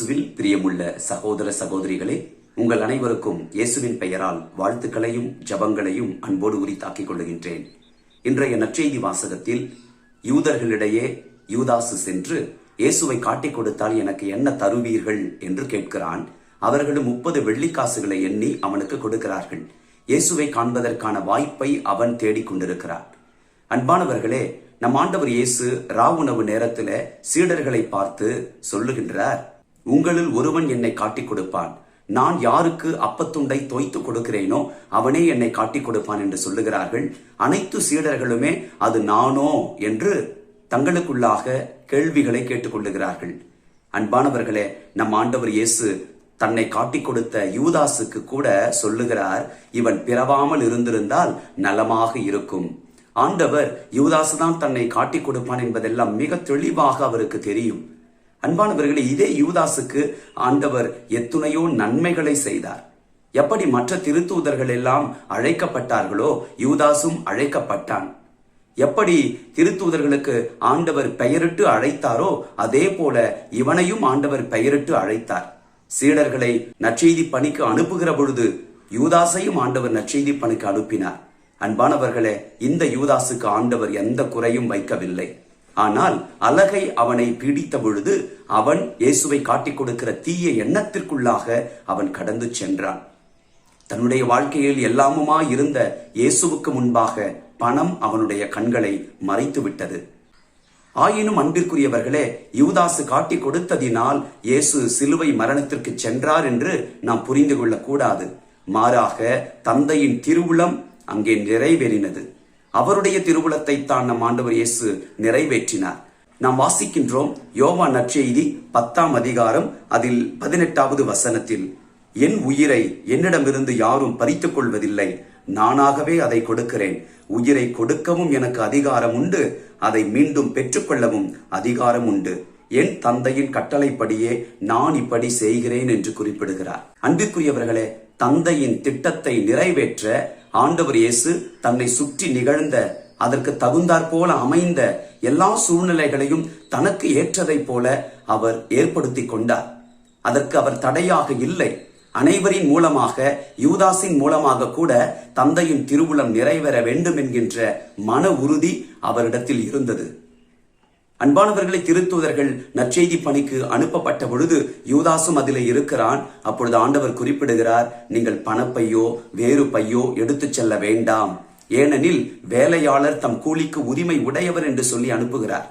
இயேசுவில் பிரியமுள்ள சகோதர சகோதரிகளே உங்கள் அனைவருக்கும் இயேசுவின் பெயரால் வாழ்த்துக்களையும் ஜபங்களையும் அன்போடு உரித்தாக்கிக் கொள்ளுகின்றேன். இன்றைய நற்செய்தி வாசகத்தில் யூதர்களிடையே யூதாசு சென்று இயேசுவை காட்டிக் கொடுத்தால் எனக்கு என்ன தருவீர்கள் என்று கேட்கிறான். அவர்களும் முப்பது வெள்ளிக்காசுகளை எண்ணி அவனுக்கு கொடுக்கிறார்கள். இயேசுவை காண்பதற்கான வாய்ப்பை அவன் தேடிக்கொண்டிருக்கிறான் அன்பானவர்களே நம் ஆண்டவர் இயேசு ராவுணவு நேரத்துல சீடர்களை பார்த்து சொல்லுகின்றார். உங்களில் ஒருவன் என்னை காட்டிக் கொடுப்பான். நான் யாருக்கு அப்பத்துண்டை தோய்த்து கொடுக்கிறேனோ அவனே என்னை காட்டிக் கொடுப்பான் என்று சொல்லுகிறார்கள். அனைத்து சீடர்களுமே அது நானோ என்று தங்களுக்குள்ளாக கேள்விகளை கேட்டுக்கொள்ளுகிறார்கள் அன்பானவர்களே நம் ஆண்டவர் இயேசு தன்னை காட்டிக் கொடுத்த யூதாசுக்கு கூட சொல்லுகிறார் இவன் பிறவாமல் இருந்திருந்தால் நலமாக இருக்கும். ஆண்டவர் யூதாசு தான் தன்னை காட்டிக் கொடுப்பான் என்பதெல்லாம் மிக தெளிவாக அவருக்கு தெரியும். அன்பானவர்களே இதே யூதாசுக்கு ஆண்டவர் எத்துணையோ நன்மைகளை செய்தார். எப்படி மற்ற திருத்தூதர்கள் எல்லாம் அழைக்கப்பட்டார்களோ யூதாசும் அழைக்கப்பட்டான். எப்படி திருத்தூதர்களுக்கு ஆண்டவர் பெயரிட்டு அழைத்தாரோ அதே போல இவனையும் ஆண்டவர் பெயரிட்டு அழைத்தார். சீடர்களை நற்செய்தி பணிக்கு அனுப்புகிற பொழுது யூதாசையும் ஆண்டவர் நற்செய்தி பணிக்கு அனுப்பினார். அன்பானவர்களே இந்த யூதாசுக்கு ஆண்டவர் எந்த குறையும் வைக்கவில்லை. ஆனால் அலகை அவனை பீடித்த பொழுது அவன் இயேசுவை காட்டிக் கொடுக்கிற தீய எண்ணத்திற்குள்ளாக அவன் கடந்து சென்றான். தன்னுடைய வாழ்க்கையில் எல்லாமுமா இருந்த இயேசுவுக்கு முன்பாக பணம் அவனுடைய கண்களை மறைத்து விட்டது. ஆயினும் அன்பிற்குரியவர்களே யூதாசு காட்டி கொடுத்ததினால் இயேசு சிலுவை மரணத்திற்கு சென்றார் என்று நாம் புரிந்து கொள்ளக்கூடாது. மாறாக தந்தையின் திருவுளம் அங்கே நிறைவேறினது. அவருடைய திருவுளத்தை தான் நம் ஆண்டவர் இயேசு நிறைவேற்றினார். நாம் வாசிக்கின்றோம் யோவா நற்செய்தி பத்தாம் அதிகாரம் அதில் பதினெட்டாவது வசனத்தில் என் உயிரை என்னிடமிருந்து யாரும் பறித்துக் கொள்வதில்லை. நானாகவே அதை கொடுக்கிறேன். உயிரை கொடுக்கவும் எனக்கு அதிகாரம் உண்டு. அதை மீண்டும் பெற்றுக்கொள்ளவும் அதிகாரம் உண்டு. என் தந்தையின் கட்டளைப்படியே நான் இப்படி செய்கிறேன் என்று குறிப்பிடுகிறார். அன்பிற்குரியவர்களே தந்தையின் திட்டத்தை நிறைவேற்ற ஆண்டவர் இயேசு தன்னை சுற்றி நிகழ்ந்த அதற்கு தகுந்தாற் போல அமைந்த எல்லா சூழ்நிலைகளையும் தனக்கு ஏற்றதைப் போல அவர் ஏற்படுத்தி கொண்டார். அதற்கு அவர் தடையாக இல்லை. அனைவரின் மூலமாக யூதாசின் மூலமாக கூட தந்தையின் திருவுளம் நிறைவேற வேண்டும் என்கின்ற மன உறுதி அவரிடத்தில் இருந்தது. அன்பானவர்களை திருத்துவதர்கள் நற்செய்தி பணிக்கு அனுப்பப்பட்ட பொழுது யூதாசும் அதில் இருக்கிறான். அப்பொழுது ஆண்டவர் குறிப்பிடுகிறார் நீங்கள் பணப்பையோ வேறு பையோ எடுத்துச் செல்ல வேண்டாம். ஏனெனில் வேலையாளர் தம் கூலிக்கு உரிமை உடையவர் என்று சொல்லி அனுப்புகிறார்.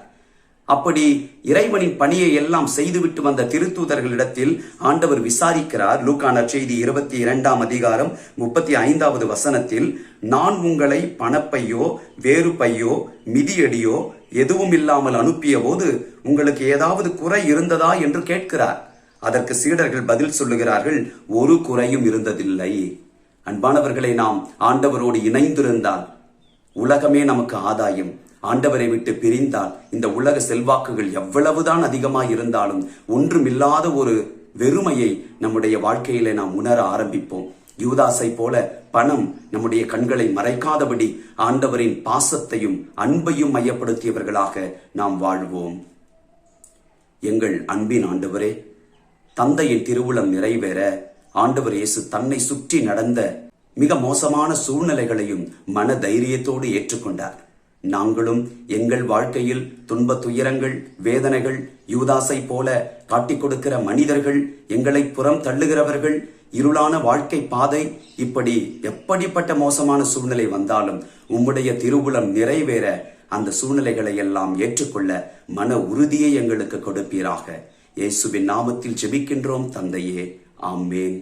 அப்படி இறைவனின் பணியை எல்லாம் செய்துவிட்டு வந்த திருத்தூதர்களிடத்தில் ஆண்டவர் விசாரிக்கிறார். லூக்கான செய்தி இருபத்தி இரண்டாம் அதிகாரம் முப்பத்தி ஐந்தாவது வசனத்தில் நான் உங்களை பணப்பையோ வேறு பையோ மிதியடியோ எதுவும் இல்லாமல் அனுப்பிய போது உங்களுக்கு ஏதாவது குறை இருந்ததா? என்று கேட்கிறார். அதற்கு சீடர்கள் பதில் சொல்லுகிறார்கள் ஒரு குறையும் இருந்ததில்லை. அன்பானவர்களை நாம் ஆண்டவரோடு இணைந்திருந்தால் உலகமே நமக்கு ஆதாயம். ஆண்டவரை விட்டு பிரிந்தால் இந்த உலக செல்வாக்குகள் எவ்வளவுதான் அதிகமாக இருந்தாலும் ஒன்றுமில்லாத ஒரு வெறுமையை நம்முடைய வாழ்க்கையில நாம் உணர ஆரம்பிப்போம். யூதாசை போல பணம் நம்முடைய கண்களை மறைக்காதபடி ஆண்டவரின் பாசத்தையும் அன்பையும் மையப்படுத்தியவர்களாக நாம் வாழ்வோம். எங்கள் அன்பின் ஆண்டவரே தந்தையின் திருவுளம் நிறைவேற ஆண்டவர் இயேசு தன்னை சுற்றி நடந்த மிக மோசமான சூழ்நிலைகளையும் மன தைரியத்தோடு ஏற்றுக்கொண்டார். நாங்களும் எங்கள் வாழ்க்கையில் துன்ப துயரங்கள் வேதனைகள் யூதாசை போல காட்டிக் கொடுக்கிற மனிதர்கள் எங்களை புறம் தள்ளுகிறவர்கள் இருளான வாழ்க்கை பாதை இப்படி எப்படிப்பட்ட மோசமான சூழ்நிலை வந்தாலும் உம்முடைய திருவுளம் நிறைவேற அந்த சூழ்நிலைகளை எல்லாம் ஏற்றுக்கொள்ள மன உறுதியை எங்களுக்கு கொடுப்பீராக. இயேசுவின் நாமத்தில் ஜெபிக்கின்றோம் தந்தையே. ஆமேன்.